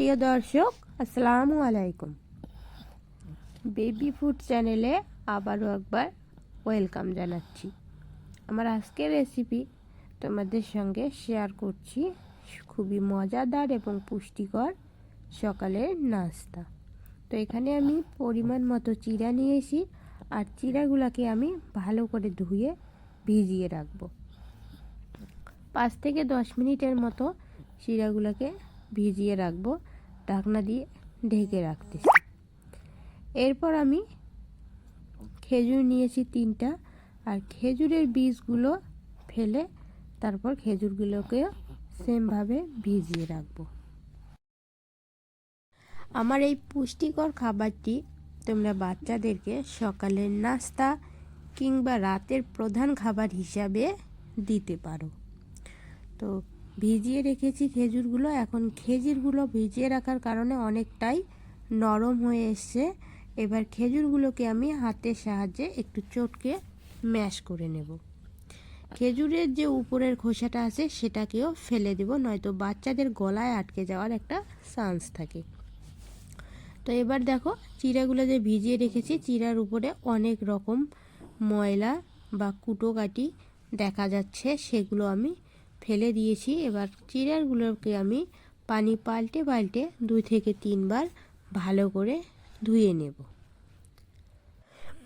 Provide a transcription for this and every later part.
প্রিয় দর্শক, আসসালামু আলাইকুম। বেবি ফুড চ্যানেলে আবারও একবার ওয়েলকাম জানাচ্ছি। আমার আজকের রেসিপি তোমাদের সঙ্গে শেয়ার করছি। খুবই মজাদার এবং পুষ্টিকর সকালের নাস্তা। তো এখানে আমি পরিমাণ মতো চিরা নিয়েছি আর চিরাগুলোকে আমি ভালো করে ধুয়ে ভিজিয়ে রাখব। পাঁচ থেকে দশ মিনিটের মতো চিরাগুলোকে ভিজিয়ে রাখব, ঢাকনা দিয়ে ঢেকে রাখতেছি। এরপর আমি খেজুর নিয়েছি তিনটা, আর খেজুরের বীজগুলো ফেলে তারপর খেজুরগুলোকে সেমভাবে ভিজিয়ে রাখব। আমার এই পুষ্টিকর খাবারটি তোমরা বাচ্চাদেরকে সকালের নাস্তা কিংবা রাতের প্রধান খাবার হিসাবে দিতে পারো। তো ভিজিয়ে রেখেছি খেজুরগুলো। এখন খেজুরগুলো ভিজিয়ে রাখার কারণে অনেকটাই নরম হয়ে এসছে। এবার খেজুরগুলোকে আমি হাতের সাহায্যে একটু চটকে ম্যাশ করে নেব। খেজুরের যে উপরের খোসাটা আছে সেটাকেও ফেলে দেব, নয়তো বাচ্চাদের গলায় আটকে যাওয়ার একটা চান্স থাকে। তো এবার দেখো চিড়াগুলো যে ভিজিয়ে রেখেছি চিড়ার উপরে অনেক রকম ময়লা বা কুটো কাটি দেখা যাচ্ছে, সেগুলো আমি ফেলে দিয়েছি। এবার চিড়ারগুলোকে আমি পানি পাল্টে পাল্টে দুই থেকে তিনবার ভালো করে ধুয়ে নেব।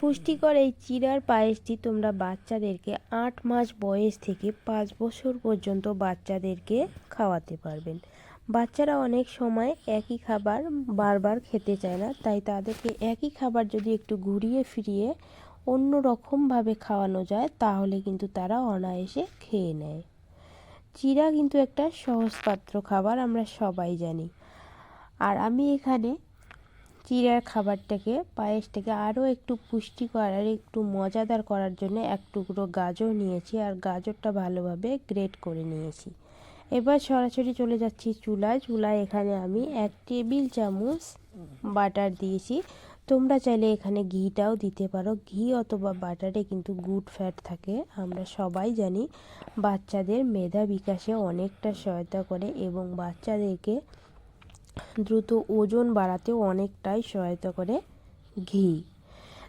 পুষ্টিকর এই চিড়ার পায়েসটি তোমরা বাচ্চাদেরকে আট মাস বয়স থেকে পাঁচ বছর পর্যন্ত বাচ্চাদেরকে খাওয়াতে পারবেন। বাচ্চারা অনেক সময় একই খাবার বারবার খেতে চায় না, তাই তাদেরকে একই খাবার যদি একটু ঘুরিয়ে ফিরিয়ে অন্য রকমভাবে খাওয়ানো যায়, তাহলে কিন্তু তারা অনায়াসে খেয়ে নেয়। চিরা কিন্তু একটা সহজপাত্র খাবার, আমরা সবাই জানি। আর আমি এখানে চিরার খাবারটাকে, পায়েসটাকে আরও একটু পুষ্টিকর আর একটু মজাদার করার জন্য এক টুকরো গাজর নিয়েছি আর গাজরটা ভালোভাবে গ্রেট করে নিয়েছি। এবার সরাসরি চলে যাচ্ছি চুলায়। চুলায় এখানে আমি এক টেবিল চামচ বাটার দিয়েছি। তোমরা চাইলে এখানে ঘিটাও দিতে পারো। ঘি অথবা বাটারে কিন্তু গুড ফ্যাট থাকে। আমরা সবাই জানি বাচ্চাদের মেধা বিকাশে অনেকটা সহায়তা করে এবং বাচ্চাদেরকে দ্রুত ওজন বাড়াতেও অনেকটাই সহায়তা করে ঘি।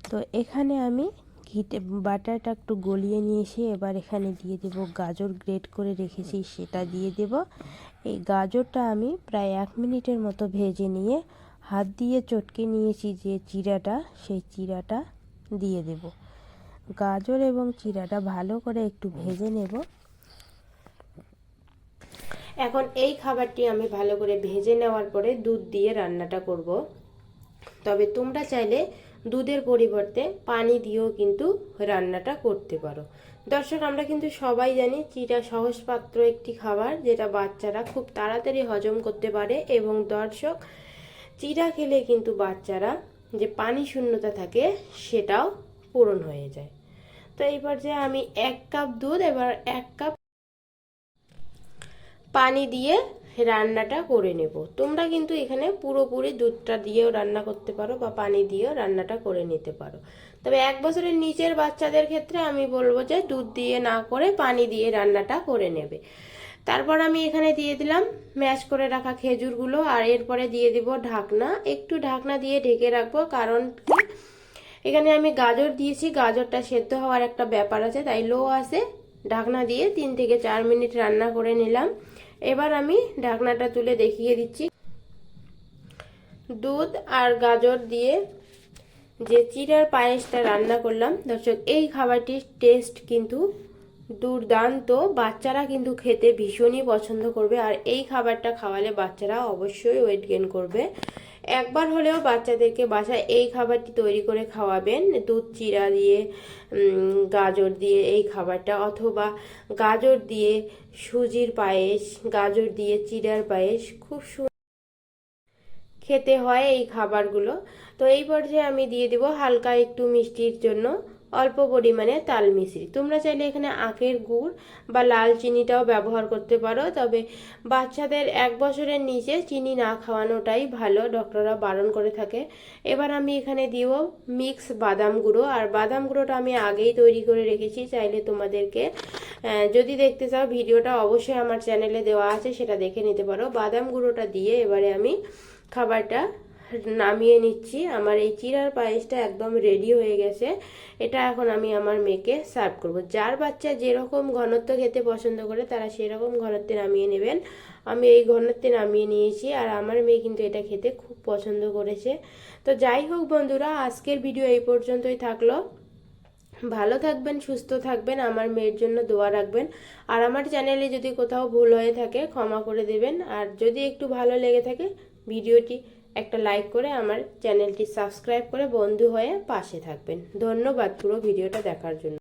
তো এখানে আমি ঘিটে বাটারটা একটু গলিয়ে নিয়েছি এবার এখানে দিয়ে দেব গাজর গ্রেট করে রেখেছি, সেটা দিয়ে দেব। এই গাজরটা আমি প্রায় এক মিনিটের মতো ভেজে নিয়ে হাত দিয়ে চটকে নিয়েছি যে চিরাটা, সেই চিরাটা দিয়ে দেব। গাজর এবং চিরাটা ভালো করে একটু ভেজে নেব। এখন এই খাবারটি আমি ভালো করে ভেজে নেওয়ার পরে দুধ দিয়ে রান্নাটা করব। তবে তোমরা চাইলে দুধের পরিবর্তে পানি দিয়েও কিন্তু রান্নাটা করতে পারো। দর্শক, আমরা কিন্তু সবাই জানি চিরা সহজ পাত্র একটি খাবার, যেটা বাচ্চারা খুব তাড়াতাড়ি হজম করতে পারে এবং দর্শক চিরা খেলে কিন্তু বাচ্চারা যে পানি শূন্যতা থাকে সেটাও পূরণ হয়ে যায়। তো এইবার যে আমি এক কাপ দুধ, এবার এক কাপ পানি দিয়ে রান্নাটা করে নেব। তোমরা কিন্তু এখানে পুরোপুরি দুধটা দিয়েও রান্না করতে পারো বা পানি দিয়েও রান্নাটা করে নিতে পারো। তবে এক বছরের নিচের বাচ্চাদের ক্ষেত্রে আমি বলব যে দুধ দিয়ে না করে পানি দিয়ে রান্নাটা করে নেবে। তারপর আমি এখানে দিয়ে দিলাম ম্যাশ করে রাখা খেজুরগুলো আর এরপরে দিয়ে দিব ঢাকনা। একটু ঢাকনা দিয়ে ঢেকে রাখব কারণ এখানে আমি গাজর দিয়েছি, গাজরটা সেদ্ধ হওয়ার একটা ব্যাপার আছে, তাই লো আছে। ঢাকনা দিয়ে তিন থেকে চার মিনিট রান্না করে নিলাম। এবার আমি ঢাকনাটা তুলে দেখিয়ে দিচ্ছি। দুধ আর গাজর দিয়ে যে চিরার পায়েসটা রান্না করলাম, দর্শক, এই খাবারটির টেস্ট কিন্তু দুর্দান্ত। বাচ্চারা কিন্তু খেতে ভীষণই পছন্দ করবে। আর এই খাবারটা খাওয়ালে বাচ্চারা অবশ্যই ওয়েট গেন করবে। একবার হলেও বাচ্চাদেরকে বাসায় এই খাবারটি তৈরি করে খাওয়াবেন। দুধ চিরা দিয়ে গাজর দিয়ে এই খাবারটা অথবা গাজর দিয়ে সুজির পায়েস, গাজর দিয়ে চিরার পায়েস, খুব খেতে হয় এই খাবারগুলো। তো এই পর্যায়ে আমি দিয়ে দিব হালকা একটু মিষ্টির জন্য। অল্প পরিমাণে তাল মিশ্রি তোমরা চাইলে এখানে আখের গুড় বা লাল চিনিটাও ব্যবহার করতে পারো, তবে বাচ্চাদের এক বছরের নিচে চিনি না খাওয়ানোটাই ভালো, ডক্টররা বারণ করে থাকে। এবার আমি এখানে দিব মিক্স বাদাম গুঁড়ো, আর বাদাম গুঁড়োটা আমি আগেই তৈরি করে রেখেছি। চাইলে তোমাদেরকে যদি দেখতে চাও, ভিডিওটা অবশ্যই আমার চ্যানেলে দেওয়া আছে, সেটা দেখে নিতে পারো। বাদাম গুঁড়োটা দিয়ে এবারে আমি খাবারটা নামিয়ে নিচ্ছি। আমার এই চিরার পায়েসটা একদম রেডি হয়ে গেছে। এটা এখন আমি আমার মেয়েকে সার্ভ করব। যার বাচ্চা যেরকম ঘনত্ব খেতে পছন্দ করে, তারা সেরকম ঘনত্বে নামিয়ে নেবেন। আমি এই ঘনত্বে নামিয়ে নিয়েছি আর আমার মেয়ে কিন্তু এটা খেতে খুব পছন্দ করেছে। তো যাই হোক বন্ধুরা, আজকের ভিডিও এই পর্যন্তই থাকল। ভালো থাকবেন, সুস্থ থাকবেন, আমার মেয়ের জন্য দোয়া রাখবেন। আর আমার চ্যানেলে যদি কোথাও ভুল হয়ে থাকে, ক্ষমা করে দেবেন। আর যদি একটু ভালো লেগে থাকে ভিডিওটি একটা লাইক করে আমার চ্যানেলটি সাবস্ক্রাইব করে বন্ধু হয়ে পাশে থাকবেন। ধন্যবাদ পুরো ভিডিওটা দেখার জন্য।